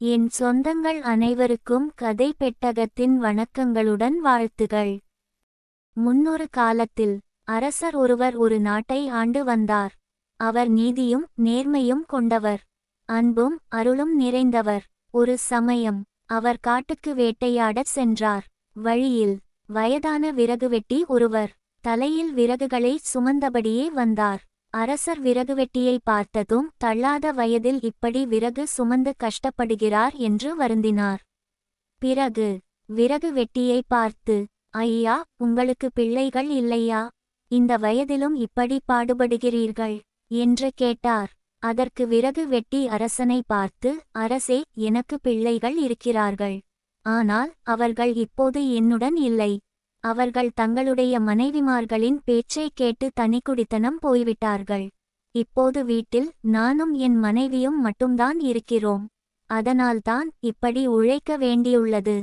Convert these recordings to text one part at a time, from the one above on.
என் சொந்தங்கள் அனைவருக்கும் கதை பெட்டகத்தின் வணக்கங்களுடன் வாழ்த்துகள். முன்னொரு காலத்தில் அரசர் ஒருவர் ஒரு நாட்டை ஆண்டு வந்தார். அவர் நீதியும் நேர்மையும் கொண்டவர். அன்பும் அருளும் நிறைந்தவர். ஒரு சமயம் அவர் காட்டுக்கு வேட்டையாடச் சென்றார். வழியில் வயதான விறகு வெட்டி ஒருவர் தலையில் விறகுகளை சுமந்தபடியே வந்தார். அரசர் விறகு வெட்டியை பார்த்ததும் தள்ளாத வயதில் இப்படி விறகு சுமந்து கஷ்டப்படுகிறார் என்று வருந்தினார். பிறகு விறகு வெட்டியை பார்த்து ஐயா உங்களுக்கு பிள்ளைகள் இல்லையா? இந்த வயதிலும் இப்படி பாடுபடுகிறீர்கள் என்று கேட்டார். அதற்கு விறகு வெட்டி அரசனை பார்த்து அரசே எனக்கு பிள்ளைகள் இருக்கிறார்கள். ஆனால் அவர்கள் இப்போது என்னுடன் இல்லை. அவர்கள் தங்களுடைய மனைவிமார்களின் பேச்சைக் கேட்டு தனிக்குடித்தனம் போய்விட்டார்கள். இப்போது வீட்டில் நானும் என் மனைவியும் மட்டும்தான் இருக்கிறோம். அதனால்தான் இப்படி உழைக்க வேண்டியுள்ளது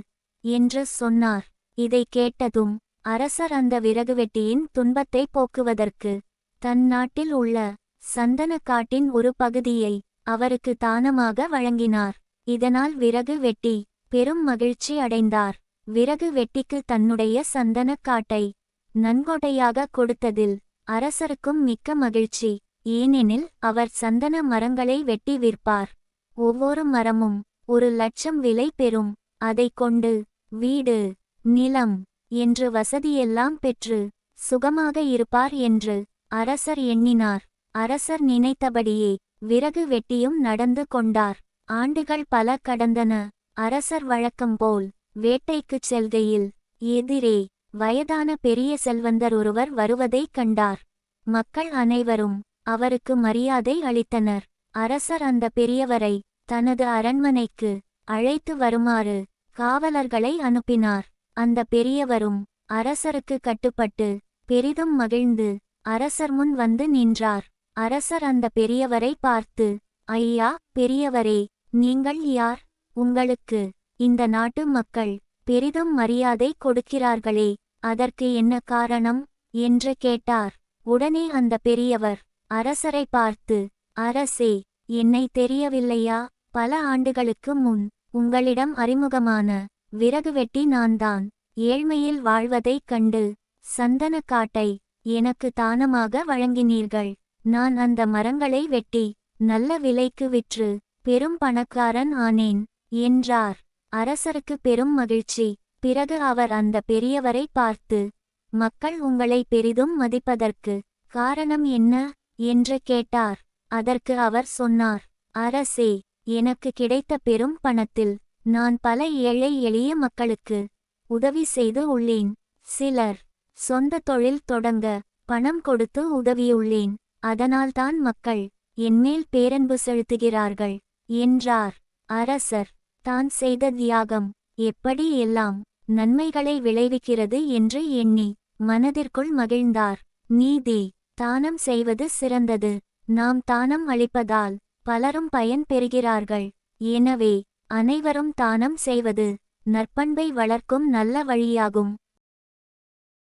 என்று சொன்னார். இதை கேட்டதும் அரசர் அந்த விறகுவெட்டியின் துன்பத்தை போக்குவதற்கு தன் நாட்டில் உள்ள சந்தனக்காட்டின் ஒரு பகுதியை அவருக்கு தானமாக வழங்கினார். இதனால் விறகு வெட்டி பெரும் மகிழ்ச்சி அடைந்தார். விறகு வெட்டிக்கு தன்னுடைய சந்தனக்காட்டை நன்கொடையாக கொடுத்ததில் அரசருக்கும் மிக்க மகிழ்ச்சி. ஏனெனில் அவர் சந்தன மரங்களை வெட்டி விற்பார். ஒவ்வொரு மரமும் ஒரு லட்சம் விலை பெறும். அதைக் கொண்டு வீடு நிலம் என்று வசதியெல்லாம் பெற்று சுகமாக இருப்பார் என்று அரசர் எண்ணினார். அரசர் நினைத்தபடியே விறகு வெட்டியும் நடந்து கொண்டார். ஆண்டுகள் பல கடந்தன. அரசர் வழக்கம்போல் வேட்டைக்குச் செல்கையில் எதிரே வயதான பெரிய செல்வந்தர் ஒருவர் வருவதைக் கண்டார். மக்கள் அனைவரும் அவருக்கு மரியாதை அளித்தனர். அரசர் அந்த பெரியவரை தனது அரண்மனைக்கு அழைத்து வருமாறு காவலர்களை அனுப்பினார். அந்த பெரியவரும் அரசருக்கு கட்டுப்பட்டு பெரிதும் மகிழ்ந்து அரசர் முன் வந்து நின்றார். அரசர் அந்த பெரியவரை பார்த்து ஐயா பெரியவரே நீங்கள் யார்? உங்களுக்கு இந்த நாட்டு மக்கள் பெரிதும் மரியாதை கொடுக்கிறார்களே அதற்கு என்ன காரணம்? என்று கேட்டார். உடனே அந்த பெரியவர் அரசரை பார்த்து அரசே என்னை தெரியவில்லையா? பல ஆண்டுகளுக்கு முன் உங்களிடம் அறிமுகமான விறகு வெட்டி நான்தான் ஏழ்மையில் வாழ்வதைக் கண்டு சந்தன காட்டை எனக்கு தானமாக வழங்கினீர்கள். நான் அந்த மரங்களை வெட்டி நல்ல விலைக்கு விற்று பெரும் பணக்காரன் ஆனேன் என்றார். அரசருக்கு பெரும் மகிழ்ச்சி. பிறகு அவர் அந்த பெரியவரை பார்த்து மக்கள் உங்களை பெரிதும் மதிப்பதற்கு காரணம் என்ன? என்று கேட்டார். அதற்கு அவர் சொன்னார் அரசே எனக்கு கிடைத்த பெரும் பணத்தில் நான் பல ஏழை எளிய மக்களுக்கு உதவி செய்து உள்ளேன். சிலர் சொந்த தொழில் தொடங்க பணம் கொடுத்து உதவியுள்ளேன். அதனால்தான் மக்கள் என்மேல் பேரன்பு செலுத்துகிறார்கள் என்றார். அரசர் தான் செய்த தியாகம். எப்படி எல்லாம் நன்மைகளை விளைவிக்கிறது என்று எண்ணி மனதிற்குள் மகிழ்ந்தார். நீதி தானம் செய்வது சிறந்தது. நாம் தானம் அளிப்பதால் பலரும் பயன் பெறுகிறார்கள். எனவே அனைவரும் தானம் செய்வது நற்பண்பை வளர்க்கும் நல்ல வழியாகும்.